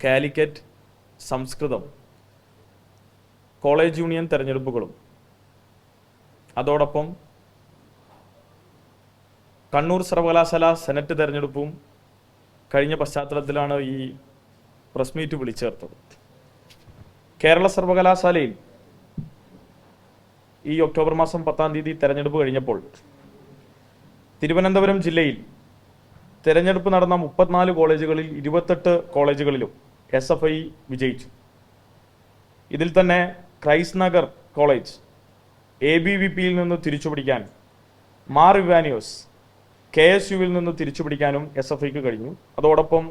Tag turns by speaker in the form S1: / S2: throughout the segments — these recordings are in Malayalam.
S1: കാലിക്കറ്റ് സംസ്കൃതം കോളേജ് യൂണിയൻ തെരഞ്ഞെടുപ്പുകളും. അതോടൊപ്പം കണ്ണൂർ സർവകലാശാല സെനറ്റ് തെരഞ്ഞെടുപ്പും കഴിഞ്ഞ പശ്ചാത്തലത്തിലാണ് ഈ പ്രസ് മീറ്റ് വിളിച്ചേർത്തത്. കേരള സർവകലാശാലയിൽ ഈ ഒക്ടോബർ മാസം പത്താം തീയതി തെരഞ്ഞെടുപ്പ് കഴിഞ്ഞപ്പോൾ തിരുവനന്തപുരം ജില്ലയിൽ തെരഞ്ഞെടുപ്പ് നടന്ന മുപ്പത്തിനാല് കോളേജുകളിൽ ഇരുപത്തെട്ട് കോളേജുകളിലും എസ് എഫ് ഐ വിജയിച്ചു. ഇതിൽ തന്നെ Christ Nagar college A B V പിയിൽ നിന്ന് തിരിച്ചുപിടിക്കാൻ മാർ ഇവാനിയോസ് കെ എസ് യുവിൽ നിന്ന് തിരിച്ചുപിടിക്കാനും എസ് എഫ് ഐക്ക് കഴിഞ്ഞു. അതോടൊപ്പം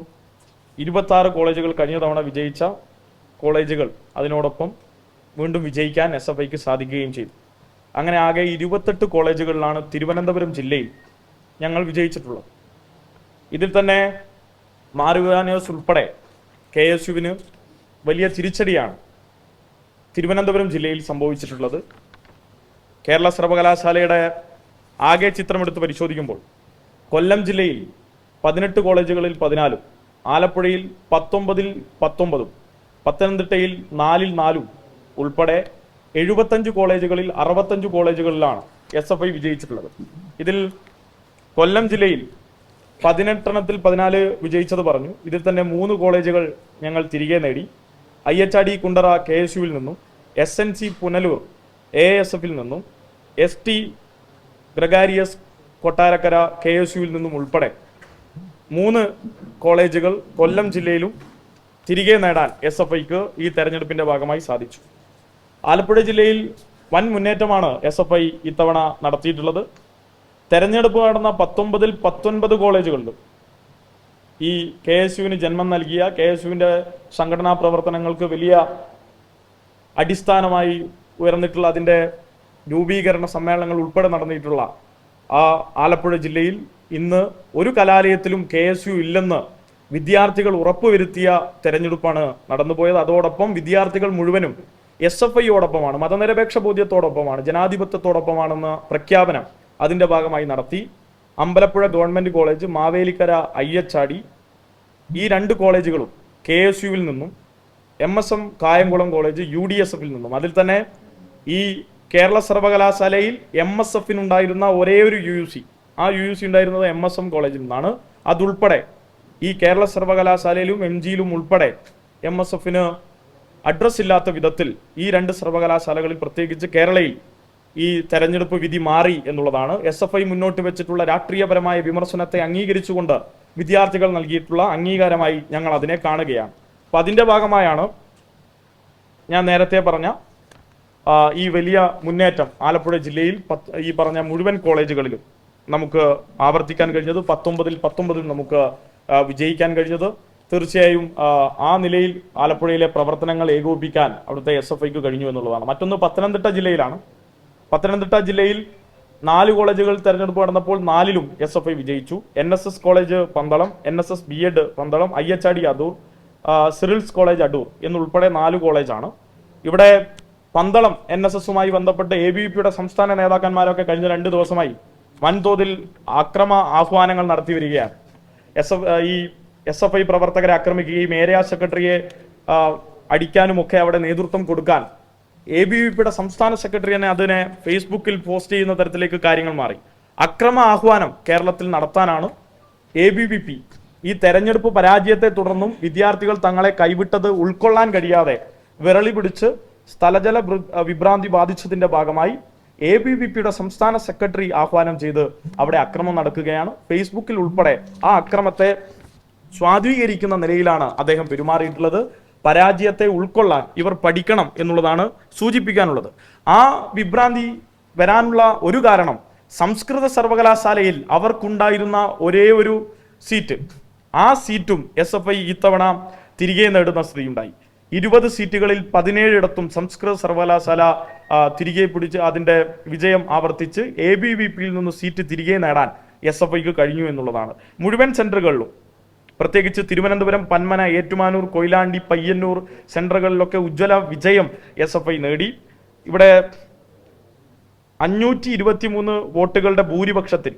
S1: ഇരുപത്താറ് കോളേജുകൾ കഴിഞ്ഞ തവണ വിജയിച്ച കോളേജുകൾ അതിനോടൊപ്പം വീണ്ടും വിജയിക്കാൻ എസ് എഫ് ഐക്ക് സാധിക്കുകയും ചെയ്തു. അങ്ങനെ ആകെ ഇരുപത്തെട്ട് കോളേജുകളിലാണ് തിരുവനന്തപുരം ജില്ലയിൽ ഞങ്ങൾ വിജയിച്ചിട്ടുള്ളത്. ഇതിൽ തന്നെ മാറുവാനോസ് ഉൾപ്പെടെ കെ എസ് യുവിന് വലിയ തിരിച്ചടിയാണ് തിരുവനന്തപുരം ജില്ലയിൽ സംഭവിച്ചിട്ടുള്ളത്. കേരള സർവകലാശാലയുടെ ആകെ ചിത്രമെടുത്ത് പരിശോധിക്കുമ്പോൾ കൊല്ലം ജില്ലയിൽ പതിനെട്ട് കോളേജുകളിൽ പതിനാലും ആലപ്പുഴയിൽ പത്തൊമ്പതിൽ പത്തൊമ്പതും പത്തനംതിട്ടയിൽ നാലിൽ നാലും ഉൾപ്പെടെ എഴുപത്തഞ്ച് കോളേജുകളിൽ അറുപത്തഞ്ച് കോളേജുകളിലാണ് എസ് എഫ് ഐ വിജയിച്ചിട്ടുള്ളത്. ഇതിൽ കൊല്ലം ജില്ലയിൽ പതിനെട്ടെണ്ണത്തിൽ പതിനാല് വിജയിച്ചത് പറഞ്ഞു. ഇതിൽ തന്നെ മൂന്ന് കോളേജുകൾ ഞങ്ങൾ തിരികെ നേടി. I H R D Kundara K S യുവിൽ നിന്നും S N C Punalur A S എഫിൽ നിന്നും S T Gregorios Kottarakkara K S യുവിൽ നിന്നും ഉൾപ്പെടെ മൂന്ന് കോളേജുകൾ കൊല്ലം ജില്ലയിലും തിരികെ നേടാൻ എസ് എഫ് ഐക്ക് ഈ തെരഞ്ഞെടുപ്പിന്റെ ഭാഗമായി സാധിച്ചു. ആലപ്പുഴ ജില്ലയിൽ വൻ മുന്നേറ്റമാണ് എസ് എഫ് ഐ ഇത്തവണ നടത്തിയിട്ടുള്ളത്. തെരഞ്ഞെടുപ്പ് നടന്ന പത്തൊമ്പതിൽ പത്തൊൻപത് കോളേജുകളിലും ഈ കെ എസ് യുവിന് ജന്മം നൽകിയ കെ എസ് യുവിന്റെ സംഘടനാ പ്രവർത്തനങ്ങൾക്ക് വലിയ അടിസ്ഥാനമായി ഉയർന്നിട്ടുള്ള അതിന്റെ രൂപീകരണ സമ്മേളനങ്ങൾ ഉൾപ്പെടെ നടന്നിട്ടുള്ള ആ ആലപ്പുഴ ജില്ലയിൽ ഇന്ന് ഒരു കലാലയത്തിലും കെ എസ് യു ഇല്ലെന്ന് വിദ്യാർത്ഥികൾ ഉറപ്പുവരുത്തിയ തെരഞ്ഞെടുപ്പാണ് നടന്നുപോയത്. അതോടൊപ്പം വിദ്യാർത്ഥികൾ മുഴുവനും എസ് എഫ് ഐയോടൊപ്പമാണ് മതനിരപേക്ഷ ബോധ്യത്തോടൊപ്പമാണ് ജനാധിപത്യത്തോടൊപ്പമാണെന്ന പ്രഖ്യാപനം അതിന്റെ ഭാഗമായി നടത്തി. അമ്പലപ്പുഴ ഗവൺമെന്റ് കോളേജ് മാവേലിക്കര അയ്യച്ചാടി ഈ രണ്ട് കോളേജുകളും കെ എസ് യുവിൽ നിന്നും M S M Kayamkulam college U D S എഫിൽ നിന്നും. അതിൽ തന്നെ ഈ കേരള സർവകലാശാലയിൽ എം എസ് എഫിനുണ്ടായിരുന്ന ഒരേ ഒരു യു യു സി. ആ യു യു സി ഉണ്ടായിരുന്നത് എം എസ് എം കോളേജിൽ നിന്നാണ്. അതുൾപ്പെടെ ഈ കേരള സർവകലാശാലയിലും എം ജിയിലും ഉൾപ്പെടെ എം എസ് എഫിന് അഡ്രസ്സ് ഇല്ലാത്ത വിധത്തിൽ ഈ രണ്ട് സർവകലാശാലകളിൽ പ്രത്യേകിച്ച് കേരളയിൽ ഈ തെരഞ്ഞെടുപ്പ് വിധി മാറി എന്നുള്ളതാണ്. എസ് എഫ് ഐ മുന്നോട്ട് വെച്ചിട്ടുള്ള രാഷ്ട്രീയപരമായ വിമർശനത്തെ അംഗീകരിച്ചുകൊണ്ട് വിദ്യാർത്ഥികൾ നൽകിയിട്ടുള്ള അംഗീകാരമായി ഞങ്ങൾ അതിനെ കാണുകയാണ്. അപ്പൊ അതിന്റെ ഭാഗമായാണ് ഞാൻ നേരത്തെ പറഞ്ഞ ഈ വലിയ മുന്നേറ്റം ആലപ്പുഴ ജില്ലയിൽ ഈ പറഞ്ഞ മുഴുവൻ കോളേജുകളിലും നമുക്ക് ആവർത്തിക്കാൻ കഴിഞ്ഞത് പത്തൊമ്പതിൽ പത്തൊമ്പതിൽ നമുക്ക് വിജയിക്കാൻ കഴിഞ്ഞത്. തീർച്ചയായും ആ, നിലയിൽ ആലപ്പുഴയിലെ പ്രവർത്തനങ്ങൾ ഏകോപിക്കാൻ അവിടുത്തെ എസ് എഫ് ഐക്ക് കഴിഞ്ഞു എന്നുള്ളതാണ്. മറ്റൊന്ന് പത്തനംതിട്ട ജില്ലയിലാണ്. പത്തനംതിട്ട ജില്ലയിൽ നാല് കോളേജുകൾ തെരഞ്ഞെടുപ്പ് നടന്നപ്പോൾ നാലിലും എസ് എഫ് ഐ വിജയിച്ചു. N S S college Pandalam N S S B Ed Pandalam I H R D Adoor Cyril's college Adoor എന്നുൾപ്പെടെ നാല് കോളേജാണ്. ഇവിടെ പന്തളം എൻ എസ് എസുമായി ബന്ധപ്പെട്ട് എ ബി വി പിയുടെ സംസ്ഥാന നേതാക്കന്മാരൊക്കെ കഴിഞ്ഞ രണ്ട് ദിവസമായി വൻതോതിൽ അക്രമ ആഹ്വാനങ്ങൾ നടത്തി വരികയാണ്. എസ് എഫ് ഈ എസ് എഫ് ഐ പ്രവർത്തകരെ ആക്രമിക്കുകയും ഏരിയ സെക്രട്ടറിയെ അടിക്കാനുമൊക്കെ അടിക്കാനും അവിടെ നേതൃത്വം കൊടുക്കാൻ എ ബി വി പിയുടെ സംസ്ഥാന സെക്രട്ടറി തന്നെ അതിനെ ഫേസ്ബുക്കിൽ പോസ്റ്റ് ചെയ്യുന്ന തരത്തിലേക്ക് കാര്യങ്ങൾ മാറി. അക്രമ ആഹ്വാനം കേരളത്തിൽ നടത്താനാണ് എ ബി വി പി ഈ തെരഞ്ഞെടുപ്പ് പരാജയത്തെ തുടർന്നും വിദ്യാർത്ഥികൾ തങ്ങളെ കൈവിട്ടത് ഉൾക്കൊള്ളാൻ കഴിയാതെ വിരളി പിടിച്ച് സ്ഥലജല വിഭ്രാന്തി ബാധിച്ചതിന്റെ ഭാഗമായി എ ബി വി പിയുടെ സംസ്ഥാന സെക്രട്ടറി ആഹ്വാനം ചെയ്ത് അവിടെ അക്രമം നടക്കുകയാണ്. ഫേസ്ബുക്കിൽ ഉൾപ്പെടെ ആ അക്രമത്തെ സ്വാധീകരിക്കുന്ന നിലയിലാണ് അദ്ദേഹം പെരുമാറിയിട്ടുള്ളത്. പരാജയത്തെ ഉൾക്കൊള്ളാൻ ഇവർ പഠിക്കണം എന്നുള്ളതാണ് സൂചിപ്പിക്കാനുള്ളത്. ആ വിഭ്രാന്തി വരാനുള്ള ഒരു കാരണം സംസ്കൃത സർവകലാശാലയിൽ അവർക്കുണ്ടായിരുന്ന ഒരേ ഒരു സീറ്റ്. ആ സീറ്റും എസ് എഫ് ഐ ഇത്തവണ തിരികെ നേടുന്ന സ്ഥിതിയുണ്ടായി. ഇരുപത് സീറ്റുകളിൽ പതിനേഴിടത്തും സംസ്കൃത സർവകലാശാല തിരികെ പിടിച്ച് അതിന്റെ വിജയം ആവർത്തിച്ച് എ ബി വി പിയിൽ നിന്ന് സീറ്റ് തിരികെ നേടാൻ എസ് എഫ് ഐക്ക് കഴിഞ്ഞു എന്നുള്ളതാണ്. മുഴുവൻ സെന്ററുകളിലും പ്രത്യേകിച്ച് തിരുവനന്തപുരം പന്മന ഏറ്റുമാനൂർ കൊയിലാണ്ടി പയ്യന്നൂർ സെന്ററുകളിലൊക്കെ ഉജ്ജ്വല വിജയം എസ് എഫ് ഐ നേടി. ഇവിടെ അഞ്ഞൂറ്റി ഇരുപത്തി മൂന്ന് വോട്ടുകളുടെ ഭൂരിപക്ഷത്തിൽ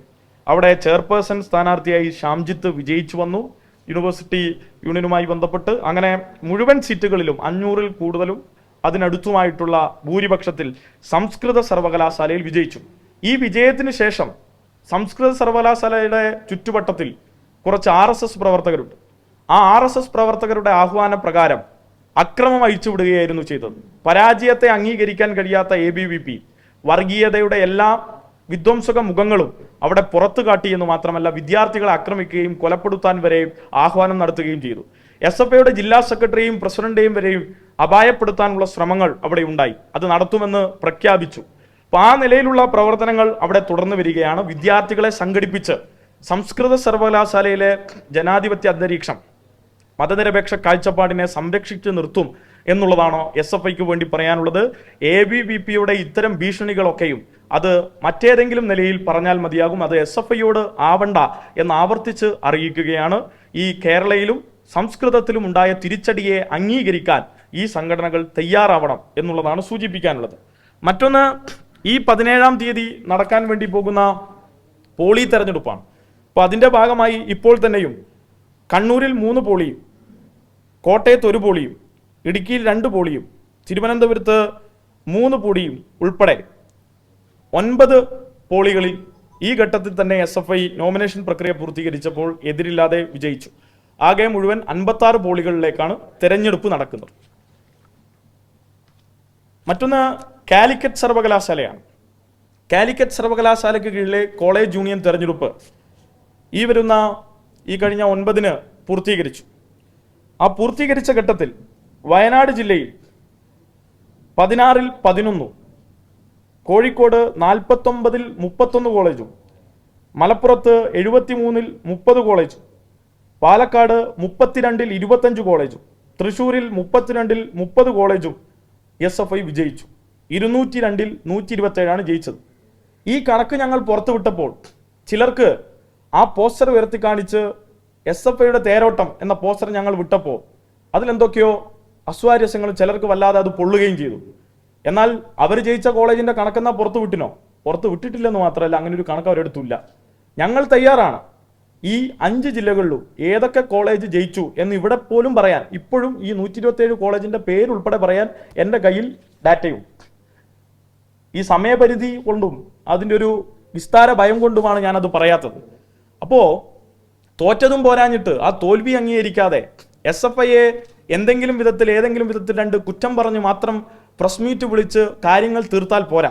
S1: അവിടെ ചെയർപേഴ്സൺ സ്ഥാനാർത്ഥിയായി ഷാംജിത്ത് വിജയിച്ചു വന്നു. യൂണിവേഴ്സിറ്റി യൂണിയനുമായി ബന്ധപ്പെട്ട് അങ്ങനെ മുഴുവൻ സീറ്റുകളിലും അഞ്ഞൂറിൽ കൂടുതലും അതിനടുത്തുമായിട്ടുള്ള ഭൂരിപക്ഷത്തിൽ സംസ്കൃത സർവകലാശാലയിൽ വിജയിച്ചു. ഈ വിജയത്തിന് ശേഷം സംസ്കൃത സർവകലാശാലയുടെ ചുറ്റുവട്ടത്തിൽ കുറച്ച് ആർ എസ് എസ് പ്രവർത്തകരുണ്ട്. ആ ആർ എസ് എസ് പ്രവർത്തകരുടെ ആഹ്വാന പ്രകാരം അക്രമം അഴിച്ചുവിടുകയായിരുന്നു ചെയ്തത്. പരാജയത്തെ അംഗീകരിക്കാൻ കഴിയാത്ത എ ബി വി പി വർഗീയതയുടെ എല്ലാ വിധ്വംസക മുഖങ്ങളും അവിടെ പുറത്തു കാട്ടിയെന്ന് മാത്രമല്ല വിദ്യാർത്ഥികളെ ആക്രമിക്കുകയും കൊലപ്പെടുത്താൻ വരെയും ആഹ്വാനം നടത്തുകയും ചെയ്തു. എസ് എഫ് ഐയുടെ ജില്ലാ സെക്രട്ടറിയും പ്രസിഡന്റേയും വരെയും അപായപ്പെടുത്താനുള്ള ശ്രമങ്ങൾ അവിടെ ഉണ്ടായി. അത് നടത്തുമെന്ന് പ്രഖ്യാപിച്ചു. അപ്പൊ ആ നിലയിലുള്ള പ്രവർത്തനങ്ങൾ അവിടെ തുടർന്നു വരികയാണ്. വിദ്യാർത്ഥികളെ സംഘടിപ്പിച്ച് സംസ്കൃത സർവകലാശാലയിലെ ജനാധിപത്യ അന്തരീക്ഷം മതനിരപേക്ഷ കാഴ്ചപ്പാടിനെ സംരക്ഷിച്ചു നിർത്തും എന്നുള്ളതാണോ എസ് എഫ് ഐക്ക് വേണ്ടി പറയാനുള്ളത്? എ ബി വി പിയുടെ ഇത്തരം ഭീഷണികളൊക്കെയും അത് മറ്റേതെങ്കിലും നിലയിൽ പറഞ്ഞാൽ മതിയാകും. അത് എസ് എഫ് ഐയോട് ആവണ്ട എന്ന് ആവർത്തിച്ച് അറിയിക്കുകയാണ്. ഈ കേരളയിലും സംസ്കൃതത്തിലും ഉണ്ടായ തിരിച്ചടിയെ അംഗീകരിക്കാൻ ഈ സംഘടനകൾ തയ്യാറാവണം എന്നുള്ളതാണ് സൂചിപ്പിക്കാനുള്ളത്. മറ്റൊന്ന് ഈ പതിനേഴാം തീയതി നടക്കാൻ വേണ്ടി പോകുന്ന പോളി തെരഞ്ഞെടുപ്പാണ്. അപ്പോൾ അതിന്റെ ഭാഗമായി ഇപ്പോൾ തന്നെയും കണ്ണൂരിൽ മൂന്ന് പോളിയും കോട്ടയത്ത് ഒരു പോളിയും ഇടുക്കിയിൽ രണ്ട് പോളിയും തിരുവനന്തപുരത്ത് മൂന്ന് പോളിയും ഉൾപ്പെടെ ഒൻപത് പോളികളിൽ ഈ ഘട്ടത്തിൽ തന്നെ എസ് എഫ് ഐ നോമിനേഷൻ പ്രക്രിയ പൂർത്തീകരിച്ചപ്പോൾ എതിരില്ലാതെ വിജയിച്ചു. ആകെ മുഴുവൻ അൻപത്തി പോളികളിലേക്കാണ് തെരഞ്ഞെടുപ്പ് നടക്കുന്നത്. മറ്റൊന്ന് കാലിക്കറ്റ് സർവകലാശാലയാണ്. കാലിക്കറ്റ് സർവകലാശാലയ്ക്ക് കീഴിലെ കോളേജ് യൂണിയൻ തെരഞ്ഞെടുപ്പ് ഈ വരുന്ന ഈ കഴിഞ്ഞ ഒൻപതിന് പൂർത്തീകരിച്ചു. ആ പൂർത്തീകരിച്ച ഘട്ടത്തിൽ വയനാട് ജില്ലയിൽ പതിനാറിൽ പതിനൊന്നും കോഴിക്കോട് നാൽപ്പത്തൊമ്പതിൽ മുപ്പത്തൊന്ന് കോളേജും മലപ്പുറത്ത് എഴുപത്തിമൂന്നിൽ മുപ്പത് കോളേജും പാലക്കാട് മുപ്പത്തിരണ്ടിൽ ഇരുപത്തഞ്ച് കോളേജും തൃശൂരിൽ മുപ്പത്തിരണ്ടിൽ മുപ്പത് കോളേജും എസ് എഫ് ഐ വിജയിച്ചു. ഇരുന്നൂറ്റി രണ്ടിൽ നൂറ്റി ഇരുപത്തേഴാണ് ജയിച്ചത്. ഈ കണക്ക് ഞങ്ങൾ പുറത്തുവിട്ടപ്പോൾ ചിലർക്ക് ആ പോസ്റ്റർ ഉയർത്തി കാണിച്ച് എസ് എഫ് ഐയുടെ തേരോട്ടം എന്ന പോസ്റ്റർ ഞങ്ങൾ വിട്ടപ്പോൾ അതിലെന്തൊക്കെയോ അസ്വാരസ്യങ്ങൾ ചിലർക്ക് വല്ലാതെ അത് പൊള്ളുകയും ചെയ്തു. എന്നാൽ അവർ ജയിച്ച കോളേജിന്റെ കണക്കെന്നാ പുറത്തു വിട്ടിനോ? പുറത്ത് വിട്ടിട്ടില്ലെന്ന് മാത്രമല്ല അങ്ങനെ ഒരു കണക്ക് അവരെടുത്തില്ല. ഞങ്ങൾ തയ്യാറാണ്. ഈ അഞ്ച് ജില്ലകളിലും ഏതൊക്കെ കോളേജ് ജയിച്ചു എന്ന് ഇവിടെ പോലും പറയാൻ ഇപ്പോഴും ഈ നൂറ്റി ഇരുപത്തി കോളേജിന്റെ പേരുൾപ്പെടെ പറയാൻ എന്റെ കയ്യിൽ ഡാറ്റയും. ഈ സമയപരിധി കൊണ്ടും അതിന്റെ ഒരു വിസ്താര ഭയം കൊണ്ടുമാണ് ഞാനത് പറയാത്തത്. അപ്പോൾ തോറ്റതും പോരാഞ്ഞിട്ട് ആ തോൽവി അംഗീകരിക്കാതെ എസ് എഫ് ഐയെ എന്തെങ്കിലും വിധത്തിൽ ഏതെങ്കിലും വിധത്തിൽ രണ്ട് കുറ്റം പറഞ്ഞ് മാത്രം പ്രസ് മീറ്റ് വിളിച്ച് കാര്യങ്ങൾ തീർത്താൽ പോരാ.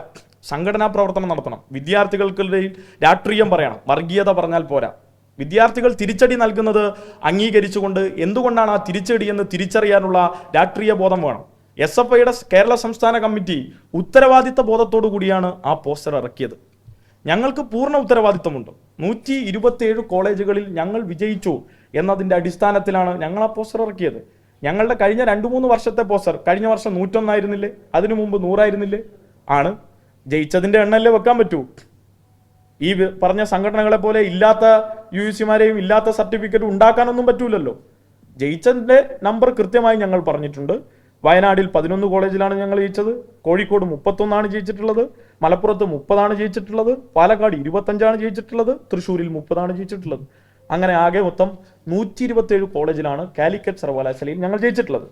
S1: സംഘടനാ പ്രവർത്തനം നടത്തണം. വിദ്യാർത്ഥികൾക്കിടയിൽ രാഷ്ട്രീയം പറയണം. വർഗീയത പറഞ്ഞാൽ പോരാ. വിദ്യാർത്ഥികൾ തിരിച്ചടി നൽകുന്നത് അംഗീകരിച്ചുകൊണ്ട് എന്തുകൊണ്ടാണ് ആ തിരിച്ചടി എന്ന് തിരിച്ചറിയാനുള്ള രാഷ്ട്രീയ ബോധം വേണം? എസ് എഫ് ഐയുടെ കേരള സംസ്ഥാന കമ്മിറ്റി ഉത്തരവാദിത്ത ബോധത്തോടു കൂടിയാണ് ആ പോസ്റ്റർ ഇറക്കിയത്. ഞങ്ങൾക്ക് പൂർണ ഉത്തരവാദിത്തമുണ്ട്. നൂറ്റി ഇരുപത്തിയേഴ് കോളേജുകളിൽ ഞങ്ങൾ വിജയിച്ചു എന്നതിന്റെ അടിസ്ഥാനത്തിലാണ് ഞങ്ങൾ ആ പോസ്റ്റർ ഇറക്കിയത്. ഞങ്ങളുടെ കഴിഞ്ഞ രണ്ട് മൂന്ന് വർഷത്തെ പോസ്റ്റർ കഴിഞ്ഞ വർഷം നൂറ്റൊന്നായിരുന്നില്ലേ? അതിനു മുമ്പ് നൂറായിരുന്നില്ലേ? ആണ്. ജയിച്ചതിന്റെ എണ്ണല്ലേ വെക്കാൻ പറ്റൂ? ഈ പറഞ്ഞ സംഘടനകളെ പോലെ ഇല്ലാത്ത യു സിമാരെയും ഇല്ലാത്ത സർട്ടിഫിക്കറ്റ് ഉണ്ടാക്കാനൊന്നും പറ്റൂലല്ലോ. ജയിച്ചതിന്റെ നമ്പർ കൃത്യമായി ഞങ്ങൾ പറഞ്ഞിട്ടുണ്ട്. വയനാടിൽ പതിനൊന്ന് കോളേജിലാണ് ഞങ്ങൾ ജയിച്ചത്. കോഴിക്കോട് മുപ്പത്തൊന്നാണ് ജയിച്ചിട്ടുള്ളത്. മലപ്പുറത്ത് മുപ്പതാണ് ജയിച്ചിട്ടുള്ളത് പാലക്കാട് ഇരുപത്തഞ്ചാണ് ജയിച്ചിട്ടുള്ളത് തൃശ്ശൂരിൽ മുപ്പതാണ് ജയിച്ചിട്ടുള്ളത്. അങ്ങനെ ആകെ മൊത്തം നൂറ്റി ഇരുപത്തേഴ് കോളേജിലാണ് കാലിക്കറ്റ് സർവകലാശാലയിൽ ഞങ്ങൾ ജയിച്ചിട്ടുള്ളത്.